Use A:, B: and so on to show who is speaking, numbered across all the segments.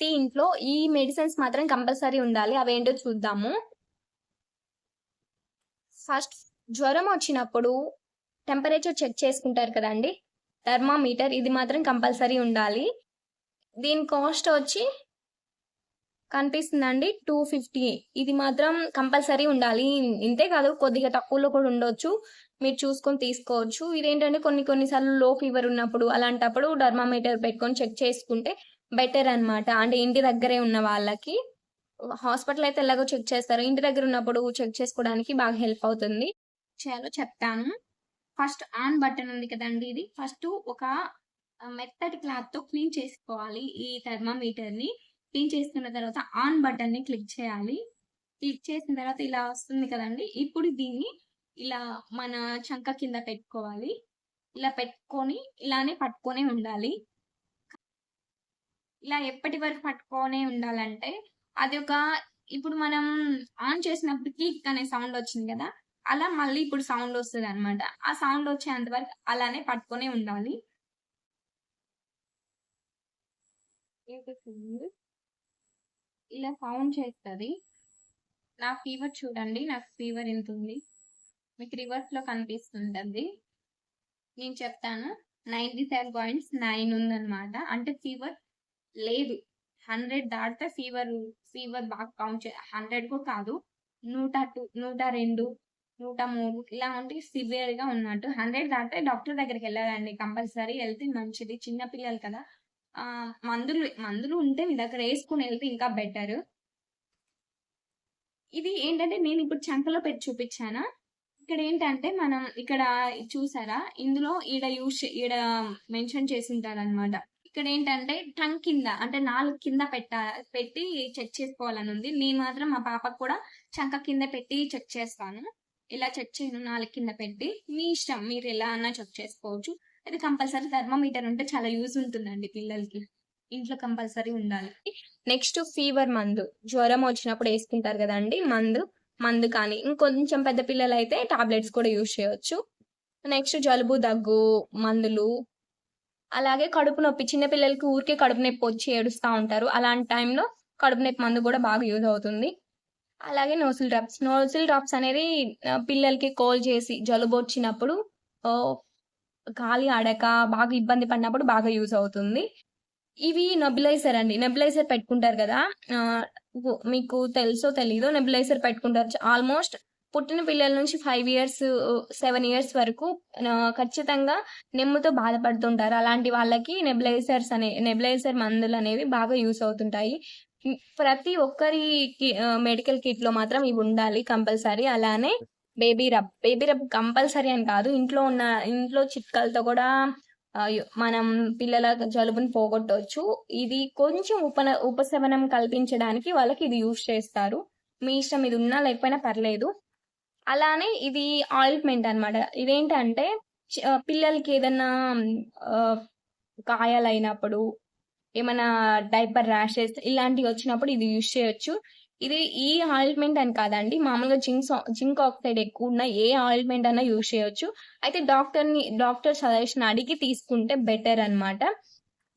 A: ప్రతి ఇంట్లో ఈ మెడిసిన్స్ మాత్రం కంపల్సరీ ఉండాలి. అవేంటో చూద్దాము. ఫస్ట్ జ్వరం వచ్చినప్పుడు టెంపరేచర్ చెక్ చేసుకుంటారు కదండి. థర్మామీటర్ ఇది మాత్రం కంపల్సరీ ఉండాలి. దీని కాస్ట్ వచ్చి కనిపిస్తుందండి టూ ఫిఫ్టీ ఇది మాత్రం కంపల్సరీ ఉండాలి. ఇంతే కాదు కొద్దిగా తక్కువలో కూడా ఉండొచ్చు. మీరు చూసుకొని తీసుకోవచ్చు. ఇదేంటంటే కొన్ని కొన్నిసార్లు లో ఫీవర్ ఉన్నప్పుడు అలాంటప్పుడు డర్మామీటర్ పెట్టుకొని చెక్ చేసుకుంటే బెటర్ అన్నమాట. అంటే ఇంటి దగ్గరే ఉన్న వాళ్ళకి. హాస్పిటల్ అయితే ఎలాగో చెక్ చేస్తారు. ఇంటి దగ్గర ఉన్నప్పుడు చెక్ చేసుకోవడానికి బాగా హెల్ప్ అవుతుంది. చేయాలో చెప్తాను. ఫస్ట్ ఆన్ బటన్ ఉంది కదండి ఇది. ఫస్ట్ ఒక మెత్తటి క్లాత్తో క్లీన్ చేసుకోవాలి ఈ థర్మామీటర్ని క్లీన్ చేసుకున్న తర్వాత ఆన్ బటన్ని క్లిక్ చేయాలి. క్లిక్ చేసిన తర్వాత ఇలా వస్తుంది కదండి. ఇప్పుడు దీన్ని ఇలా మన చంక కింద పెట్టుకోవాలి. ఇలా పెట్టుకొని ఇలానే పట్టుకొని ఉండాలి. ఇలా ఎప్పటి వరకు పట్టుకొనే ఉండాలంటే అది ఒక ఇప్పుడు మనం ఆన్ చేసినప్పుడు క్లిక్ అనే సౌండ్ వచ్చింది కదా అలా మళ్ళీ ఇప్పుడు సౌండ్ వస్తుంది అనమాట ఆ సౌండ్ వచ్చేంత వరకు అలానే పట్టుకొని ఉండాలి. ఇలా సౌండ్ చేస్తుంది. నా ఫీవర్ చూడండి నాకు ఫీవర్ ఎంత ఉంది. మీకు రివర్స్లో కనిపిస్తుంటుంది. నేను చెప్తాను. నైన్టీ సెవెన్ పాయింట్స్ నైన్ ఉందన్నమాట. అంటే ఫీవర్ లేదు. హండ్రెడ్ దాటితే ఫీవర్ ఫీవర్ బాగా కౌంట్ చే హండ్రెడ్ కూడా కాదు. నూట టూ నూట రెండు నూట మూడు ఇలా ఉంటే సివియర్గా ఉన్నట్టు. హండ్రెడ్ దాటితే డాక్టర్ దగ్గరికి వెళ్ళాలండి కంపల్సరీ. వెళ్తే మంచిది చిన్న పిల్లలు కదా. ఆ మందులు మందులు ఉంటే మీ దగ్గర వేసుకుని వెళ్తే ఇంకా బెటర్. ఇది ఏంటంటే నేను ఇప్పుడు చంకలో పెట్టి చూపించానా? ఇక్కడ ఏంటంటే మనం ఇక్కడ చూసారా? ఇందులో ఈడ యూస్ ఈడ మెన్షన్ చేసి ఉంటారు అనమాట ఇక్కడ ఏంటంటే టంగ్ కింద అంటే నాలుగు కింద పెట్ట పెట్టి చెక్ చేసుకోవాలని ఉంది. నేను మాత్రం మా పాపకు కూడా చంక కింద పెట్టి చెక్ చేస్తాను. ఇలా చెక్ చేయను నాలుగు కింద పెట్టి. మీ ఇష్టం మీరు ఎలా అన్నా చెక్ చేసుకోవచ్చు. అది కంపల్సరీ థర్మోమీటర్ ఉంటే చాలా యూజ్ ఉంటుందండి పిల్లలకి. ఇంట్లో కంపల్సరీ ఉండాలి. నెక్స్ట్ ఫీవర్ మందు. జ్వరం వచ్చినప్పుడు వేసుకుంటారు కదండి మందు. మందు కానీ ఇంకొంచెం పెద్ద పిల్లలు అయితే టాబ్లెట్స్ కూడా యూజ్ చేయొచ్చు. నెక్స్ట్ జలుబు దగ్గు మందులు అలాగే కడుపు నొప్పి చిన్నపిల్లలకి ఊరికే కడుపు నొప్పి వచ్చి ఏడుస్తూ ఉంటారు. అలాంటి టైంలో కడుపు నొప్పి మందు కూడా బాగా యూజ్ అవుతుంది. అలాగే నోసిల్ డ్రాప్స్ నోసిల్ డ్రాప్స్ అనేది పిల్లలకి కోల్ చేసి జలుబు వచ్చినప్పుడు గాలి ఆడక బాగా ఇబ్బంది పడినప్పుడు బాగా యూజ్ అవుతుంది. ఇవి నెబులైజర్ అండి. నెబులైజర్ పెట్టుకుంటారు కదా. మీకు తెలుసో తెలీదో నెబులైజర్ పెట్టుకుంటారు. ఆల్మోస్ట్ పుట్టిన పిల్లల నుంచి ఫైవ్ ఇయర్స్ సెవెన్ ఇయర్స్ వరకు ఖచ్చితంగా నెమ్ముతో బాధపడుతుంటారు. అలాంటి వాళ్ళకి నెబ్లైజర్స్ అనే నెబ్లైజర్ మందులు అనేవి బాగా యూస్ అవుతుంటాయి. ప్రతి ఒక్కరి మెడికల్ కిట్లో మాత్రం ఇవి ఉండాలి కంపల్సరీ అలానే baby rub baby rub compulsory అని కాదు. ఇంట్లో ఉన్న ఇంట్లో చిట్కాలతో కూడా మనం పిల్లల జలుబుని పోగొట్టవచ్చు ఇది కొంచెం ఉపన ఉపశమనం కల్పించడానికి వాళ్ళకి ఇది యూస్ చేస్తారు. మీ ఇష్టం ఇది ఉన్నా లేకపోయినా పర్లేదు. అలానే ఇది ఆయిల్మెంట్ అన్నమాట. ఇదేంటంటే పిల్లలకి ఏదన్నా గాయాలైనప్పుడు ఏమైనా డైపర్ ర్యాషెస్ ఇలాంటివి వచ్చినప్పుడు ఇది యూజ్ చేయొచ్చు. ఇది ఈ ఆయిల్మెంట్ అని కాదండి మామూలుగా జింక్ జింక్ ఆక్సైడ్ ఎక్కువ ఉన్న ఏ ఆయిల్మెంట్ అయినా యూజ్ చేయొచ్చు. అయితే డాక్టర్ని డాక్టర్ సజెషన్ అడిగి తీసుకుంటే బెటర్ అన్నమాట.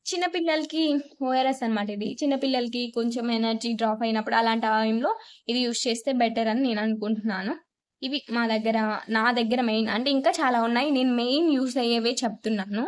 A: చిన్నపిల్లలకి ఓఆర్ఎస్ అన్నమాట ఇది. చిన్నపిల్లలకి కొంచెం ఎనర్జీ డ్రాప్ అయినప్పుడు అలాంటి టైంలో ఇది యూస్ చేస్తే బెటర్ అని నేను అనుకుంటున్నాను. ఇవి మా దగ్గర నా దగ్గర మెయిన్ అంటే ఇంకా చాలా ఉన్నాయి. నేను మెయిన్ యూస్ అయ్యేవే చెప్తున్నాను.